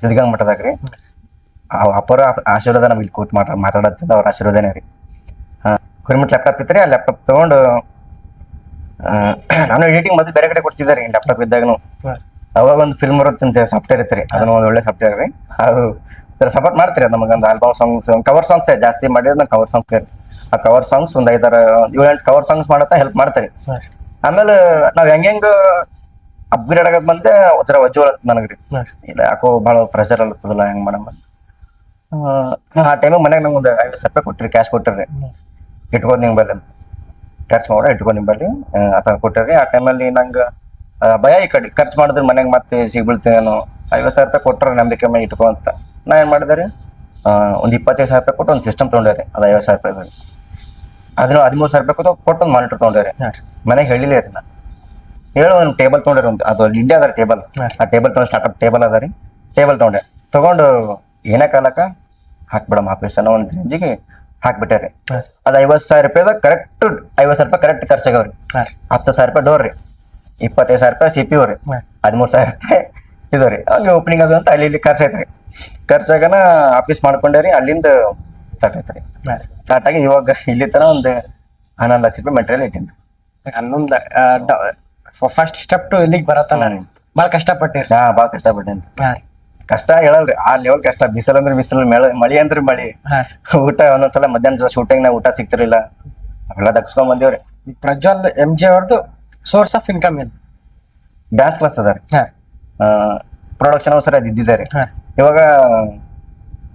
ಸಿದ್ಧಗಂಗ ಮಠದಾಗ ರೀ. ಆ ಅಪ್ಪರ ಆಶೀರ್ವಾದ ನಮ್ಗೆ ಇಲ್ಲಿ ಕೂತ್ ಮಾಡ ಮಾತಾಡತ್ತಿದ್ದ ಅವ್ರ ಆಶೀರ್ವಾದನೇ ರೀ. ಹಾಂ ಕುರಿಮಟ್ ಲ್ಯಾಪ್ಟಾಪ್ ಇತ್ತು ರೀ ಆ ಲ್ಯಾಪ್ಟಾಪ್ ತೊಗೊಂಡು ನಾನು ಎಡಿಟಿಂಗ್ ಮೊದಲು ಬೇರೆ ಕಡೆ ಕೊಡ್ತಿದ್ದೆ ರೀ ಲ್ಯಾಪ್ಟಾಪ್ ಇದ್ದಾಗನು. ಅವಾಗ ಒಂದು ಫಿಲ್ಮ್ ಬರುತ್ತೆ ಸಾಫ್ಟ್ವೇರ್ ಇತ್ತು ರೀ ಅದನ್ನ ಒಂದು ಒಳ್ಳೆ ಸಾಫ್ಟ್ವೇರ್ ರೀ. ಅದು ಸಪೋರ್ಟ್ ಮಾಡ್ತೀರಿ ಅದು ನಮಗೊಂದು ಆಲ್ಬಮ್ ಸಾಂಗ್ಸ್ ಕವರ್ ಸಾಂಗ್ಸ್ ಜಾಸ್ತಿ ಮಾಡಿದ್ರೆ ಕವರ್ ಸಾಂಗ್ಸ್ ಆ ಕವರ್ ಸಾಂಗ್ಸ್ ಒಂದು ಐದಾರು ಏಳು ಎಂಟು ಕವರ್ ಸಾಂಗ್ಸ್ ಮಾಡತ್ತ ಹೆಲ್ಪ್ ಮಾಡ್ತಾರೆ. ಆಮೇಲೆ ನಾವು ಹೆಂಗ್ ಅಪ್ಗ್ರೇಡ್ ಆಗದ್ ಬಂದೆ ಒಂಥರ ವಜ್ಜು ನನಗ್ರಿ. ಇಲ್ಲ ಯಾಕೋ ಭಾಳ ಪ್ರೆಷರ್ ಅಲ್ಲತ್ತದಲ್ಲ ಹೆಂಗ್ ಮಾಡಮ್ಮ ಆ ಟೈಮಿಗೆ ಮನೆಗೆ ನಂಗೆ ಒಂದು ಐವತ್ತು ಸಾವಿರ ರೂಪಾಯಿ ಕೊಟ್ಟಿರಿ ಕ್ಯಾಶ್ ಕೊಟ್ಟಿರಿ ಇಟ್ಕೊಂಡು ನಿಮ್ಮ ಬಲ್ಲಿ. ಖರ್ಚು ಮಾಡ ಇಟ್ಕೊಂಡು ನಿಂಗೆ ಬಲ್ಲಿ. ಆತ ಕೊಟ್ಟಿರಿ ಆ ಟೈಮಲ್ಲಿ ನಂಗೆ ಭಯ ಈ ಕಡೆ. ಖರ್ಚು ಮಾಡಿದ್ರೆ ಮನೆಗೆ ಮತ್ತೆ ಸಿಗ್ಬಿಡ್ತೀನೇನೋ ಐವತ್ತು ಸಾವಿರ ರೂಪಾಯಿ ಕೊಟ್ಟರೆ ನಂಬಿಕೆ ಮೇಲೆ ಇಟ್ಕೊ ಅಂತ ನಾ ಏನು ಮಾಡಿದೆ ರೀ? ಒಂದು ಇಪ್ಪತ್ತೈದು ಸಾವಿರ ರೂಪಾಯಿ ಕೊಟ್ಟು ಒಂದು ಸಿಸ್ಟಮ್ ತೊಗೊಂಡೆ ರೀ. ಅದು ಐವತ್ತು ಸಾವಿರ ರೂಪಾಯಿ ಅದನ್ನು ಹದಿಮೂರು ಸಾವಿರ ರೂಪಾಯಿ ಕೊಟ್ಟು ಕೊಟ್ಟು ಒಂದು ಮಾನಿಟರ್ ತೊಗೊಂಡೆ ರೀ. ಮನೆಗೆ ಹೇಳಿಲ್ಲ ರೀ ನಾ. ಹೇಳು ಒಂದು ಟೇಬಲ್ ತೊಗೊಂಡ್ರಿ ಒಂದು ಅದು ಇಂಡಿಯಾ ಅದ ಟೇಬಲ್ ಆ ಟೇಬಲ್ ತೊಗೊಂಡು ಸ್ಟಾರ್ಟ್ಅಪ್ ಟೇಬಲ್ ಅದ ರೀ ಟೇಬಲ್ ತೊಗೊಂಡೆ. ತೊಗೊಂಡು ಏನೇ ಕಾಲಕ್ಕ ಹಾಕ್ಬಿಡಮ್ಮ ಆಫೀಸ್ ಅನ್ನೋ ಒಂದು ರೇಂಜಿಗೆ ಹಾಕ್ಬಿಟ್ಟೆ ರೀ ಅದು ಐವತ್ತು ಸಾವಿರ ರೂಪಾಯಿದಾಗ ಕರೆಕ್ಟ್ ಐವತ್ತು ಸಾವಿರ ರೂಪಾಯಿ ಕರೆಕ್ಟ್ ಖರ್ಚಾಗವ್ರಿ. ಹತ್ತು ಸಾವಿರ ರೂಪಾಯಿ ಡೋರ್ ರೀ. ಇಪ್ಪತ್ತೈದು ಸಾವಿರ ರೂಪಾಯಿ ಸಿ ಪಿ ರೀ. ಹದಿಮೂರು ಸಾವಿರ ರೂಪಾಯಿ ಇದು ರೀ. ಹಂಗೆ ಓಪನಿಂಗ್ ಅದು ಅಂತ ಅಲ್ಲಿ ಇಲ್ಲಿ ಖರ್ಚು ಐತ್ರಿ ಖರ್ಚಾಗನ ಆಫೀಸ್ ಮಾಡ್ಕೊಂಡೆ ರೀ. ಅಲ್ಲಿಂದ ಸ್ಟಾರ್ಟ್ ಐತ್ರಿ ಸ್ಟಾರ್ಟ್ ಆಗಿ ಇವಾಗ ಇಲ್ಲಿ ತನಕ ಒಂದು ಹನ್ನೊಂದು ಲಕ್ಷ ರೂಪಾಯಿ ಮೆಟೀರಿಯಲ್ ಇಟ್ಟೀನಿ. ಹನ್ನೊಂದ ಫಸ್ಟ್ ಸ್ಟೆಪ್ ಟು ಇಲ್ಲಿಗೆ ಬರತ್ತಲ್ಲ ಭಾಳ ಕಷ್ಟಪಟ್ಟೆ. ಹಾ ಭಾಳ ಕಷ್ಟಪಟ್ಟೇನಿ. ಹಾ. ರೀ. ಕಷ್ಟ ಹೇಳಲ್ರಿ ಆ ಲೆವೆಲ್ ಕಷ್ಟ. ಬಿಸಿಲು ಅಂದ್ರೆ ಬಿಸಿಲು ಮಳೆ ಮಳಿ ಅಂದ್ರೆ ಮಳಿ. ಊಟ ಒಂದೊಂದ್ಸಲ ಮಧ್ಯಾಹ್ನ ಶೂಟಿಂಗ್ ನಾಗ ಊಟ ಸಿಗ್ತಿರ್ಲಿಲ್ಲ. ಅವೆಲ್ಲ ದಕ್ಸ್ಕೊಂಡ್ ಬಂದೇವ್ರಿ. ಈ ಪ್ರಜ್ವಲ್ ಎಂ ಜಿ ಅವ್ರದ್ದು ಸೋರ್ಸ್ ಆಫ್ ಇನ್ಕಮ್ ಏನು? ಡ್ಯಾನ್ಸ್ ಕ್ಲಾಸ್ ಅದ ರೀ ಹಾ ಪ್ರೊಡಕ್ಷನ್ ಸರಿ ಅದು ಇದ್ದಿದ್ದಾರೆ. ರೀ ಇವಾಗ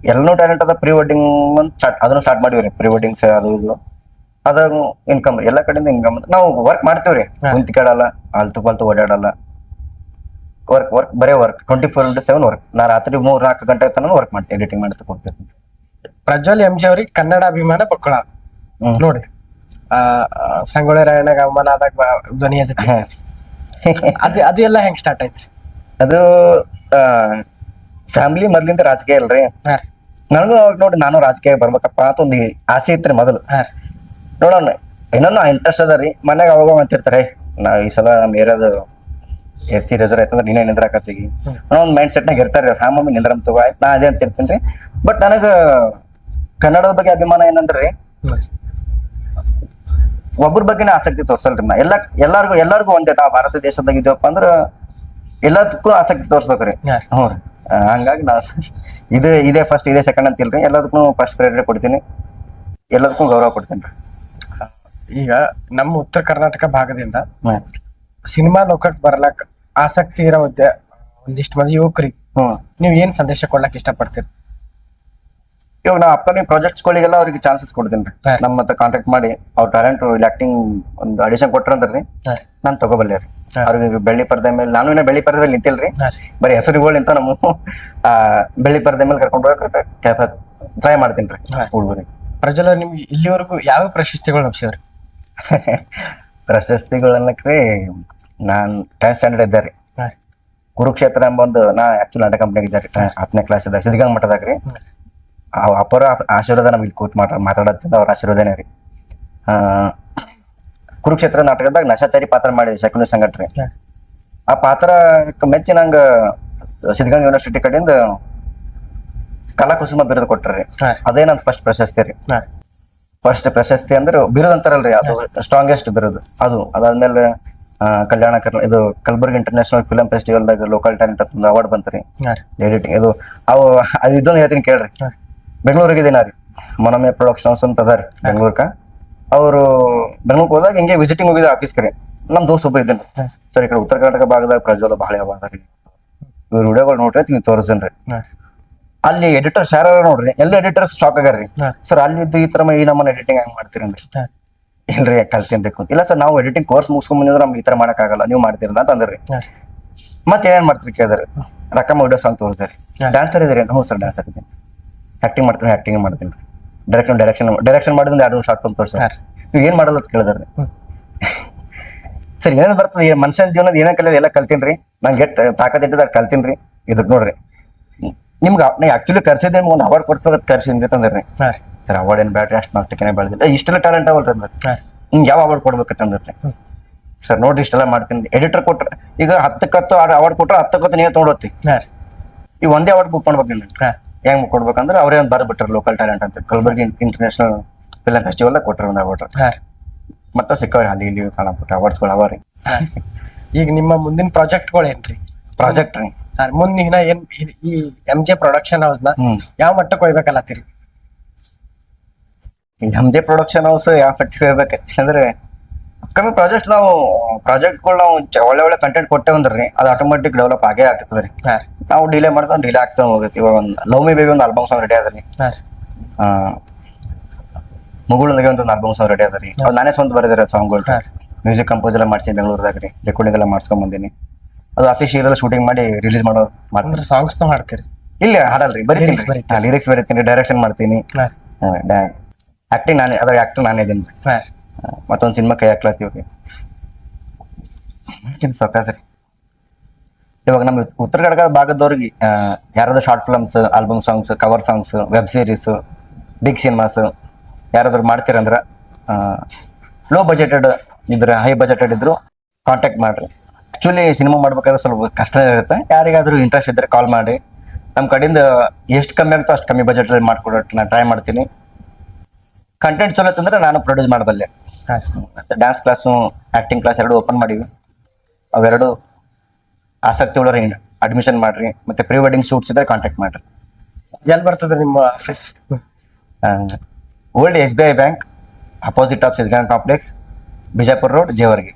ಎಲ್ಲನೂ ಟ್ಯಾಲೆಂಟ್ ಅದ ಪ್ರೀ ವೆಡ್ಡಿಂಗ್ ಸ್ಟಾರ್ಟ್ ಅದನ್ನು ಸ್ಟಾರ್ಟ್ ಮಾಡಿವ್ರಿ. ಪ್ರೀ ವೆಡ್ಡಿಂಗ್ಸ್ ಅದು ಇದು. ಅದಾಗ ಇನ್ಕಮ್ ಎಲ್ಲ ಕಡೆಯಿಂದ ಇನ್ಕಮ್ ನಾವು ವರ್ಕ್ ಮಾಡ್ತೀವ್ರಿ. ಕುಂತ ಕೇಳಲ್ಲ ಆಲ್ತು ಪಾಲ್ತು ಓಡಾಡಲ್ಲ ವರ್ಕ್ ವರ್ಕ್ ಬರೇ work twenty four into seven work ನಾ ರಾತ್ರಿ ಮೂರ್ ನಾಲ್ಕು ಗಂಟೆ ತನಕ ವರ್ಕ್ ಮಾಡ್ತೀನಿ ಎಡಿಟಿಂಗ್ ಮಾಡ್ತಾ ಕೊಡ್ತೀನಿ ಪ್ರಜ್ವಲ್ ಎಂ ಜಿ ಅವ್ರಿಗೆ ಕನ್ನಡ ಅಭಿಮಾನ ಬಕ್ಕಳ ಹ್ಮ್. ನೋಡಿ ಸಂಗೊಳ್ಳಿ ರಾಯಣ್ಣ ಅವಮಾನ ಆದಾಗ ಧ್ವನಿ ಅದು ಅದು ಎಲ್ಲ ಹೆಂಗ್ ಸ್ಟಾರ್ಟ್ ಐತ್ರಿ ಅದು ಫ್ಯಾಮಿಲಿ ಮೊದ್ಲಿಂದ ರಾಜಕೀಯ ಅಲ್ರಿ. ನನಗೂ ಅವಾಗ ನೋಡಿ ನಾನು ರಾಜಕೀಯ ಬರ್ಬೇಕಪ್ಪ ಅಂತ ಒಂದು ಆಸೆ ಇತ್ರಿ ಮೊದಲು. ನೋಡೋಣ. ಇನ್ನೊಂದು ಇಂಟ್ರೆಸ್ಟ್ ಅದ ರೀ. ಮನ್ಯಾಗ ಅವಾಗ ಅಂತಿರ್ತಾರೆ ನಾ ಈ ಸಲ ನಮ್ಮ ಏರಿಯಾದ ಎಸ್ ಸಿ ರಿಸರ್ವ್ ಆಯ್ತಂದ್ರೆ ನೀನೇ ನಿಂದ್ರಾಕತ್ತೀಗಿ ಅನ್ನೋ ಒಂದು ಮೈಂಡ್ ಸೆಟ್ನಾಗ ಇರ್ತಾರೆ ಹಾ ಮಮ್ಮಿ ನಿಂದ್ರಮ್ ತಗೋ ಆಯ್ತು ನಾ ಅದೇ ಅಂತಿರ್ತೀನಿ ರೀ. ಬಟ್ ನನಗೆ ಕನ್ನಡದ ಬಗ್ಗೆ ಅಭಿಮಾನ ಏನಂದ್ರೆ ರೀ ಒಬ್ಬರ ಬಗ್ಗೆನೇ ಆಸಕ್ತಿ ತೋರ್ಸಲ್ರಿ ನಾ ಎಲ್ಲ ಎಲ್ಲಾರ್ಗು ಎಲ್ಲಾರ್ಗು ಒಂದೇ. ನಾವು ಭಾರತ ದೇಶದಾಗ ಇದೀವಪ್ಪ ಅಂದ್ರೆ ಎಲ್ಲದಕ್ಕೂ ಆಸಕ್ತಿ ತೋರ್ಸ್ಬೇಕ್ರಿ. ಹ್ಞೂ ರೀ. ಹಂಗಾಗಿ ನಾ ಇದು ಇದೇ ಫಸ್ಟ್ ಇದೇ ಸೆಕೆಂಡ್ ಅಂತ ಇಲ್ರಿ ಎಲ್ಲದಕ್ಕೂ ಫಸ್ಟ್ ಪ್ರಿಯಾರಿಟಿ ಕೊಡ್ತೀನಿ. ಎಲ್ಲದಕ್ಕೂ ಗೌರವ ಕೊಡ್ತೀನಿ ರೀ. ಈಗ ನಮ್ಮ ಉತ್ತರ ಕರ್ನಾಟಕ ಭಾಗದಿಂದ ಸಿನಿಮಾ ಲೋಕಕ್ಕೆ ಬರ್ಲಕ್ ಆಸಕ್ತಿ ಇರೋ ಒಂದಿಷ್ಟು ಮಂದಿ ಯುವಕರಿಗೆ ಹ್ಮ್ ನೀವು ಏನ್ ಸಂದೇಶ ಕೊಡ್ಲಕ್ ಇಷ್ಟಪಡ್ತೀರಿ? ಇವಾಗ ನಾವು ಅಪ್ಕಮಿಂಗ್ ಪ್ರಾಜೆಕ್ಟ್ಸ್ಗಳಿಗೆಲ್ಲ ಅವ್ರಿಗೆ ಚಾನ್ಸಸ್ ಕೊಡ್ತೀನಿ ರೀ. ನಮ್ಮ ಹತ್ರ ಕಾಂಟ್ಯಾಕ್ಟ್ ಮಾಡಿ ಅವ್ರ ಟ್ಯಾಲೆಂಟ್ ಇಲ್ಲಿ ಆಕ್ಟಿಂಗ್ ಒಂದು ಆಡಿಷನ್ ಕೊಟ್ರಂದ್ರಿ. ನಾನು ತಗೋಬಲ್ಲೆ ರೀ. ಅವ್ರಿಗೆ ಬೆಳ್ಳಿ ಪರದೆ ಮೇಲೆ ನಾನು ಇನ್ನೂ ಬೆಳ್ಳಿ ಪರದೆ ಮೇಲೆ ನಿಂತಿಲ್ರಿ. ರೀ. ಬರೀ ಹೆಸರುಗಳು ನಿಂತ ನಮ್ಮ ಆ, ಬೆಳ್ಳಿ ಪರದೆ ಮೇಲೆ ಕರ್ಕೊಂಡು ಹೋಗಕ್ಕೆ ಟ್ರೈ ಮಾಡ್ತೀನಿ ರೀ. ಹುಡುಗರಿಗೆ. ಪ್ರಜಲ ನಿಮ್ಗೆ ಇಲ್ಲಿವರೆಗೂ ಯಾವ ಪ್ರಶಸ್ತಿಗಳು ಲಭಿಸಿವ್ರಿ ಪ್ರಶಸ್ತಿಗಳನ್ನಕ್ರಿ ನಾನು ಟೆಂತ್ ಸ್ಟ್ಯಾಂಡರ್ಡ್ ಇದ್ದೆ ರೀ. ಕುರುಕ್ಷೇತ್ರ ಎಂಬ ಒಂದು ನಾ ಆಕ್ಚುಲಿ ನಾಟಕ ಕಂಪ್ನಿಯಾಗ ಇದ್ದೆ ರೀ. ಹತ್ತನೇ ಕ್ಲಾಸ್ ಇದ್ದಾಗ ಸಿದ್ಧಗಂಗ ಮಠದಾಗ ರೀ. ಆ ಅಪ್ಪರ ಆಶೀರ್ವಾದ ನಮ್ಗೆ ಇಲ್ಲಿ ಕೂತ್ ಮಾಡ ಮಾತಾಡತ್ತಿಂದ ಅವ್ರ ಆಶೀರ್ವಾದನೇ ರೀ. ಆ, ಕುರುಕ್ಷೇತ್ರ ನಾಟಕದಾಗ ನಶಾಚಾರಿ ಪಾತ್ರ ಮಾಡಿದ್ವಿ ಶಕುನಿ ಸಂಘಟನೆ. ಹಾ. ಆ ಪಾತ್ರ ಮೆಚ್ಚಿ ನಂಗೆ ಸಿದ್ಧಗಂಗಾ ಯೂನಿವರ್ಸಿಟಿ ಕಡೆಯಿಂದ ಕಲಾಕುಸುಮ ಬಿರುದು ಕೊಟ್ರಿ. ಅದೇ ನನ್ನ ಫಸ್ಟ್ ಪ್ರಶಸ್ತಿ ರೀ. ಫಸ್ಟ್ ಪ್ರಶಸ್ತಿ ಅಂದ್ರೆ ಬಿರುದು ಅಂತಾರಲ್ರಿ ಅದು ಸ್ಟ್ರಾಂಗೆಸ್ಟ್ ಬಿರುದು. ಅದು ಅದಾದ್ಮೇಲೆ ಆ, ಕಲ್ಯಾಣ ಕರ್ನ ಇದು ಕಲಬುರ್ಗಿ ಇಂಟರ್ನ್ಯಾಷನಲ್ ಫಿಲಂ ಫೆಸ್ಟಿವಲ್ದಾಗ ಲೋಕಲ್ ಟ್ಯಾಲೆಂಟ್ ಅಂತ ಅವಾರ್ಡ್ ಬಂತ್ರಿ. ಎಡಿಟಿಂಗ್ ಇದು ಅವು ಅದು ಇದೊಂದು ಹೇಳ್ತೀನಿ ಕೇಳ್ರಿ. ಬೆಂಗಳೂರಿಗೆ ಇದೀನ ರೀ. ಮನಮೆ ಪ್ರೊಡಕ್ಷನ್ಸ್ ಅಂತ ಅದ ರೀ ಬೆಂಗಳೂರ್ಕ. ಅವರು ಬೆಂಗಳೂರಿಗೆ ಹೋದಾಗ ಹಿಂಗೆ ವಿಸಿಟಿಂಗ್ ಹೋಗಿದ್ದೆ ಆಫೀಸ್ ಕರೆ. ನಮ್ಮ ದೋಸ್ತ ಒಬ್ಬ ಇದ್ದೇನೆ. ಸರ್ ಈ ಕಡೆ ಉತ್ತರ ಕರ್ನಾಟಕ ಭಾಗದಾಗ ಪ್ರಜ್ವಲ ಬಹಳ ಅವ ರೀ ಇವ್ರ ವಿಡಿಯೋಗಳು ನೋಡ್ರಿ ನೀವು ತೋರಿಸ್ತೇನೆ ರೀ. ಅಲ್ಲಿ ಎಡಿಟರ್ಸ್ ಯಾರು ನೋಡ್ರಿ ಎಲ್ಲ ಎಡಿಟರ್ಸ್ ಸ್ಟಾಕ್ ಆಗ್ಯಾರ್ರಿ ಹಾ. ಸರ್ ಅಲ್ಲಿ ಇದ್ದು ಈ ತರ ಈ ನಮ್ಮನ್ನ ಎಡಿಟಿಂಗ್ ಹೆಂಗ್ ಮಾಡ್ತೀರಿ ಅಂದ್ರೆ? ಇಲ್ರಿ ಕಲ್ತಿನ್ಬೇಕು ಇಲ್ಲ ಸರ್ ನಾವು ಎಡಿಟಿಂಗ್ ಕೋರ್ಸ್ ಮುಗಿಸ್ಕೊಂಡ್ ಬಂದಿದ್ರೆ ನಮ್ಗೆ ಈ ತರ ಮಾಡಕ್ಕಾಗಲ್ಲ ನೀವು ಮಾಡ್ತೀರಲ್ಲ ಅಂತ ಅಂದ್ರಿ. ಮತ್ತೆ ಏನ್ ಮಾಡ್ತೀರಿ ಕೇಳಿದ್ರಿ? ರಕಮ ವಿಡಿಯೋ ಸಾಂಗ್ ತೋರಿಸ್ರಿ ಡಾನ್ಸರ್ ಡ್ಯಾನ್ಸರ್ ಇದ್ರಿ ಹ್ಞೂ ಸರ್ ಡ್ಯಾನ್ಸರ್ ಇದ್ದೀನಿ. ಆಕ್ಟಿಂಗ್ ಮಾಡ್ತೀನಿ ಆಕ್ಟಿಂಗ್ ಮಾಡ್ತೀನಿ. ಡೈರೆಕ್ಷನ್ ಡೈರೆಕ್ಷನ್ ಡೈರೆಕ್ಷನ್ ಮಾಡಿದ್ರೆ ಎರಡು ಶಾರ್ಟ್ ಫಿಲ್ಮ್ ತೋರಿಸಿ. ನೀವು ಏನ್ ಮಾಡಲ್ಲ ಅಂತ ಕೇಳಿದ್ರಿ. ಸರ್ ಏನೇನು ಬರ್ತದೆ? ಏನ್ ಮನುಷ್ಯನ ಜೀವನದ ಏನೇನ್ ಕಲಿಯೋದು ಎಲ್ಲ ಕಲ್ತೀನಿ ರೀ ನಂಗೆ ಎಟ್ ತಾಕತ್ ಇಟ್ಟಿದ್ರೆ ಕಲ್ತೀನಿ ರೀ ಇದಕ್ ನೋಡ್ರಿ. ನಿಮ್ಗೆ ನೀ ಆಕ್ಚುಲಿ ಕರ್ಸಿದ್ದೆ ನಿಮ್ಗೆ ಒಂದು ಅವಾರ್ಡ್ ಕೊಡ್ಸ್ಬೇಕು ಕರ್ಸಿದ್ರಿ ತಂದ್ರಿ. ಸರ್ ಅವಾರ್ಡ್ ಏನು ಬ್ಯಾಟ್ರಿ ಅಷ್ಟು ನಾಟಕನೇ ಬೆಳೆದಿಲ್ಲ. ಇಷ್ಟೆಲ್ಲ ಟ್ಯಾಲೆಂಟ್ ಅವಲ್ರಿ ಅಂದ್ರೆ. ಹಿಂಗೆ ನಿಮ್ಗೆ ಯಾವ ಅವಾರ್ಡ್ ಕೊಡ್ಬೇಕಂತಂದ್ರೆ ಸರ್ ನೋಡಿ ಇಷ್ಟೆಲ್ಲ ಮಾಡ್ತೀನಿ. ಎಡಿಟರ್ ಕೊಟ್ರೆ ಈಗ ಹತ್ತಕ್ಕತ್ತು ಅವಾರ್ಡ್ ಕೊಟ್ರೆ ಹತ್ತಕ್ಕತ್ತು ನೀವೇ ತೊಗೊಂಡೋತಿ ಈಗ ಈ ಒಂದೇ ಅವಾರ್ಡ್ ಬುಕ್ ಮಾಡ್ಬೇಕು ನೀನು ಹೆಂಗ್ ಬುಕ್ ಕೊಡ್ಬೇಕಂದ್ರೆ ಅವರೇ ಒಂದು ಬರ್ಬಿಟ್ರೆ ಲೋಕಲ್ ಟ್ಯಾಲೆಂಟ್ ಅಂತ. ಕಲ್ಬರ್ಗಿ ಇಂಟರ್ನ್ಯಾಷನಲ್ ಫಿಲಂ ಫೆಸ್ಟಿವಲ್ ಕೊಟ್ಟರು ಒಂದು ಅವಾರ್ಡ್. ಮತ್ತೆ ಸಿಕ್ಕವ್ರಿ ಅಲ್ಲಿ ಇಲ್ಲಿ ಕಾಣಬಿಟ್ಟು ಅವಾರ್ಡ್ಸ್ಗಳು ಅವ ರೀ. ಈಗ ನಿಮ್ಮ ಮುಂದಿನ ಪ್ರಾಜೆಕ್ಟ್ಗಳು ಏನ್ರಿ ಪ್ರಾಜೆಕ್ಟ್ ರೀ. ಹಾ ಮುಂದೆ ಇನ್ನ ಏನ್ ಈ- ಈ ಎಂ ಜೆ ಪ್ರೊಡಕ್ಷನ್ ಹೌಸ್ನ ಹ್ಮ್. ಯಾವ ಮಟ್ಟಕ್ಕೆ ಹೋಗ್ಬೇಕಲ್ಲತ್ತೀರಿ ನಮ್ದೇ ಪ್ರೊಡಕ್ಷನ್ ಹೌಸ್ ಯಾವ ಪಟ್ಟಿ ಹೋಗ್ಬೇಕೈತಿ ಅಂದ್ರೆ ಕಮ್ಮಿ ಪ್ರಾಜೆಕ್ಟ್ ನಾವು ಪ್ರಾಜೆಕ್ಟ್ಗಳು ನಾವು ಚ- ಒಳ್ಳೆ ಒಳ್ಳೆ ಕಂಟೆಂಟ್ ಕೊಟ್ಟೇವಂದ್ರಿ ಅದು ಆಟೋಮೆಟಿಕ್ ಡೆವಲಪ್ ಆಗೇ ಆಗ್ತದೆ ರೀ. ಹಾ ನಾವು ಡಿಲೇ ಮಾಡ್ತಾ ಡಿಲೇ ಆಗ್ತಾ ಹೋಗುತ್ತೆ. ಇವಾಗ ಒಂದು ಲವ್ ಮಿ ಬೇಬಿ ಒಂದು ಆಲ್ಬಮ್ ಸಾಂಗ್ ರೆಡಿ ಅದ ರೀ. ಆ ರೀ. ಒಂದು ಆಲ್ಬಮ್ ಸಾಂಗ್ ರೆಡಿ ಅದ ರೀ ನಾನೇ ಸ್ವಂತ ಬರೆದಿರೋ ಸಾಂಗ್ಗಳು ಹಾ. ಮ್ಯೂಸಿಕ್ ಕಂಪೋಸ್ ಎಲ್ಲ ಮಾಡ್ಸಿ ಬೆಂಗಳೂರದಾಗ ರೀ. ರೆಕಾರ್ಡಿಂಗ್ ಎಲ್ಲ ಮಾಡ್ಸ್ಕೊಂಡ್ ಬಂದೀನಿ. ಅದು ಅತಿ ಶೀಘ್ರದಲ್ಲಿ ಶೂಟಿಂಗ್ ಮಾಡಿ ರಿಲೀಸ್ ಮಾಡೋ ಮಾಡ್ತೀನಿ. ಅಂದ್ರೆ ಸಾಂಗ್ಸ್ ಹಾಡ್ತೀರಿ ಇಲ್ಲ ಹಾಡಲ್ರಿ ಬರೀತೀನಿ. Lyrics ಬರೀತೀರಿ. ಲಿರಿಕ್ಸ್ ಬರೀತೀನಿ ಡೈರೆಕ್ಷನ್ ಮಾಡ್ತೀನಿ. ಹಾ. ಆಕ್ಟಿಂಗ್ ನಾನೇ ಅದ್ರ ಆಕ್ಟರ್ ನಾನೇ ಇದೀನಿ. ಹಾ. ಮತ್ತೊಂದು ಸಿನಿಮಾ ಕೈ ಹಾಕ್ಲತ್ತೀವಿ ಸೊಕಾಸ್ ರೀ? ಇವಾಗ ನಮ್ಮ ಉತ್ತರ ಕನ್ನಡ ಭಾಗದವ್ರಿಗೆ ಆ, ಯಾರಾದ್ರೂ short films album songs cover songs web series big cinemas ಯಾರಾದ್ರೂ ಮಾಡ್ತೀರಂದ್ರೆ ಲೋ ಬಜೆಟೆಡ್ ಇದ್ರೆ ಹೈ ಬಜೆಟೆಡ್ ಇದ್ರು ಕಾಂಟ್ಯಾಕ್ಟ್ ಮಾಡ್ರಿ. ಆ್ಯಕ್ಚುಲಿ ಸಿನಿಮಾ ಮಾಡ್ಬೇಕಾದ್ರೆ ಸ್ವಲ್ಪ ಕಷ್ಟ ಇರುತ್ತೆ. ಯಾರಿಗಾದರೂ ಇಂಟ್ರೆಸ್ಟ್ ಇದ್ದರೆ ಕಾಲ್ ಮಾಡಿ. ನಮ್ಮ ಕಡೆಯಿಂದ ಎಷ್ಟು ಕಮ್ಮಿ ಆಗುತ್ತೋ ಅಷ್ಟು ಕಮ್ಮಿ ಬಜೆಟಲ್ಲಿ ಮಾಡ್ಕೊಡೋಕೆ ನಾನು ಟ್ರೈ ಮಾಡ್ತೀನಿ. ಕಂಟೆಂಟ್ ಚಲೋ ಇತ್ತಂದ್ರೆ ನಾನು ಪ್ರೊಡ್ಯೂಸ್ ಮಾಡಬಲ್ಲೆ. ಡ್ಯಾನ್ಸ್ ಕ್ಲಾಸು ಆ್ಯಕ್ಟಿಂಗ್ ಕ್ಲಾಸ್ ಎರಡು ಓಪನ್ ಮಾಡಿವಿ ಅವೆರಡು ಆಸಕ್ತಿ ಉಳ್ಳೋರು ಅಡ್ಮಿಷನ್ ಮಾಡಿರಿ ಮತ್ತೆ ಪ್ರೀ ವೆಡ್ಡಿಂಗ್ ಶೂಟ್ಸ್ ಇದ್ದರೆ ಕಾಂಟ್ಯಾಕ್ಟ್ ಮಾಡ್ರಿ. ಎಲ್ಲಿ ಬರ್ತದೆ ನಿಮ್ಮ office old S B I bank opposite of Siddaganga complex Bijapur road Jevargi.